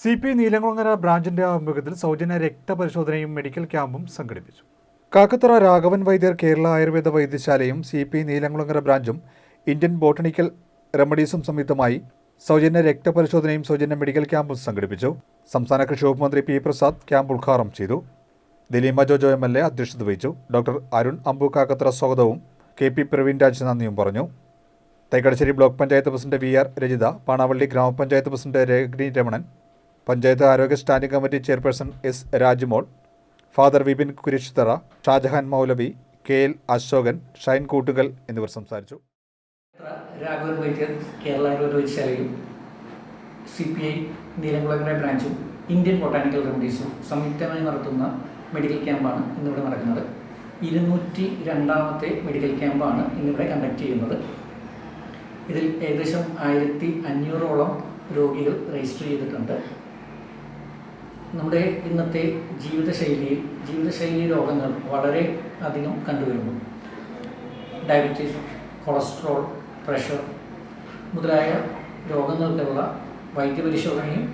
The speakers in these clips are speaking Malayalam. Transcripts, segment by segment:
സി പി നീലകുളങ്ങര ബ്രാഞ്ചിന്റെ ആഭിമുഖ്യത്തിൽ സൗജന്യ രക്തപരിശോധനയും മെഡിക്കൽ ക്യാമ്പും സംഘടിപ്പിച്ചു. കാക്കത്തറ രാഘവൻ വൈദ്യർ കേരള ആയുർവേദ വൈദ്യശാലയും സി പി നീലകുളങ്ങര ബ്രാഞ്ചും ഇന്ത്യൻ ബോട്ടണിക്കൽ റെമഡീസും സംയുക്തമായി സൗജന്യ രക്തപരിശോധനയും സൗജന്യ മെഡിക്കൽ ക്യാമ്പും സംഘടിപ്പിച്ചു. സംസ്ഥാന കൃഷി വകുപ്പ് മന്ത്രി പി പ്രസാദ് ക്യാമ്പ് ഉദ്ഘാടനം ചെയ്തു. Dileema Jojo M L A അധ്യക്ഷത വഹിച്ചു. ഡോക്ടർ അരുൺ അമ്പു കാക്കത്തറ സ്വാഗതവും കെ പി പ്രവീൺ രാജ് നന്ദിയും പറഞ്ഞു. Thaikkadassery block panchayat president V R Rajitha Panavally ഗ്രാമപഞ്ചായത്ത് പ്രസിഡന്റ് രഗ്നി രമണൻ പഞ്ചായത്ത് ആരോഗ്യ standing committee chairperson S Rajmol father Vipin Kurishthara Shajahan Moulavi K L Ashokan Shine Koottukal എന്നിവർ സംസാരിച്ചു. രാഘവൻ വൈദ്യർ കേരള ആയുർവേദശാലയും സി പി ഐ നീലംകുളങ്ങര ബ്രാഞ്ചും ഇന്ത്യൻ ബൊട്ടാണിക്കൽ റെമഡീസും സംയുക്തമായി നടത്തുന്ന മെഡിക്കൽ ക്യാമ്പാണ് ഇന്നിവിടെ നടക്കുന്നത്. ഇരുന്നൂറ്റി രണ്ടാമത്തെ മെഡിക്കൽ ക്യാമ്പാണ് ഇന്നിവിടെ കണ്ടക്ട് ചെയ്യുന്നത്. ഇതിൽ ഏകദേശം ആയിരത്തി അഞ്ഞൂറോളം രോഗികൾ രജിസ്റ്റർ ചെയ്തിട്ടുണ്ട്. നമ്മുടെ ഇന്നത്തെ ജീവിതശൈലിയിൽ ജീവിതശൈലി രോഗങ്ങൾ വളരെ അധികം കണ്ടുവരുന്നു. ഡയബറ്റീസ് കൊളസ്ട്രോൾ പ്രഷർ മുതലായ രോഗങ്ങൾക്കുള്ള വൈദ്യപരിശോധനയും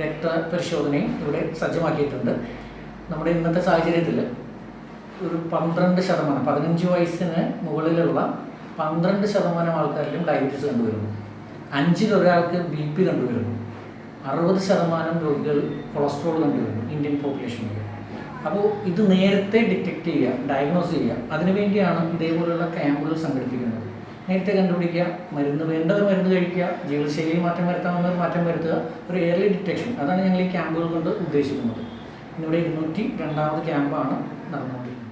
രക്തപരിശോധനയും ഇവിടെ സജ്ജമാക്കിയിട്ടുണ്ട്. നമ്മുടെ ഇന്നത്തെ സാഹചര്യത്തിൽ ഒരു പന്ത്രണ്ട് ശതമാനം പതിനഞ്ച് വയസ്സിന് മുകളിലുള്ള പന്ത്രണ്ട് ശതമാനം ആൾക്കാരിലും ഡയബറ്റീസ് കണ്ടുവരുന്നു. അഞ്ചിലൊരാൾക്ക് ബി പി കണ്ടുവരുന്നു. അറുപത് ശതമാനം രോഗികൾ കൊളസ്ട്രോൾ കണ്ടുവരുന്നു ഇന്ത്യൻ പോപ്പുലേഷനിൽ അപ്പോൾ ഇത് നേരത്തെ ഡിറ്റക്ട് ചെയ്യുക ഡയഗ്നോസ് ചെയ്യുക. അതിനുവേണ്ടിയാണ് ഇതേപോലുള്ള ക്യാമ്പുകൾ സംഘടിപ്പിക്കുന്നത്. നേരത്തെ കണ്ടുപിടിക്കുക മരുന്ന് വേണ്ടവർ മരുന്ന് കഴിക്കുക ജീവിതശൈലിയിൽ മാറ്റം വരുത്താവുന്നവർ മാറ്റം വരുത്തുക ഒരു എയർലി ഡിറ്റക്ഷൻ അതാണ് ഞങ്ങൾ ഈ ക്യാമ്പുകൾ കൊണ്ട് ഉദ്ദേശിക്കുന്നത്. ഇന്നിവിടെ ഇരുന്നൂറ്റി രണ്ടാമത് ക്യാമ്പാണ് നടന്നുകൊണ്ടിരിക്കുന്നത്.